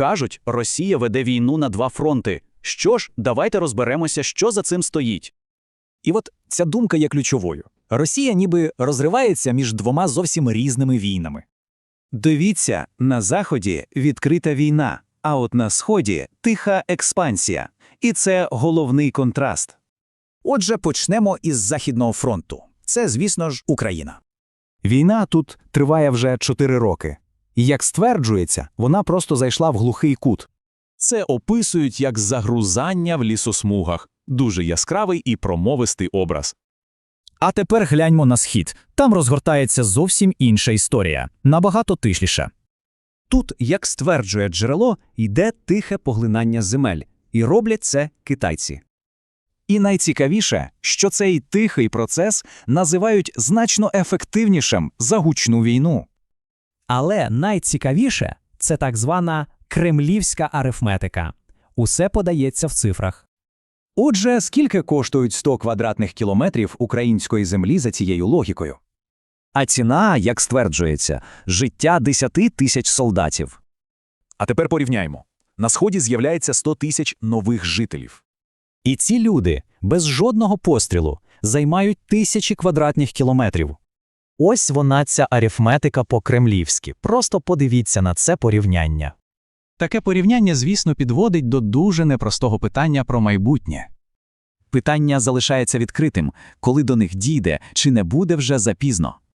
Кажуть, Росія веде війну на два фронти. Що ж, давайте розберемося, що за цим стоїть. І от ця думка є ключовою. Росія ніби розривається між двома зовсім різними війнами. Дивіться, на заході відкрита війна, а от на сході тиха експансія. І це головний контраст. Отже, почнемо із Західного фронту. Це, звісно ж, Україна. Війна тут триває вже 4 роки. І як стверджується, вона просто зайшла в глухий кут. Це описують як загрузання в лісосмугах. Дуже яскравий і промовистий образ. А тепер гляньмо на схід. Там розгортається зовсім інша історія, набагато тишліша. Тут, як стверджує джерело, йде тихе поглинання земель, і роблять це китайці. І найцікавіше, що цей тихий процес називають значно ефективнішим за гучну війну. Але найцікавіше це так звана кремлівська арифметика. Усе подається в цифрах. Отже, скільки коштують 100 квадратних кілометрів української землі за цією логікою? А ціна, як стверджується, життя 10 тисяч солдатів. А тепер порівняймо. На сході з'являється 100 тисяч нових жителів. І ці люди без жодного пострілу займають тисячі квадратних кілометрів. Ось вона ця арифметика по-кремлівськи. Просто подивіться на це порівняння. Таке порівняння, звісно, підводить до дуже непростого питання про майбутнє. Питання залишається відкритим, коли до них дійде, чи не буде вже запізно.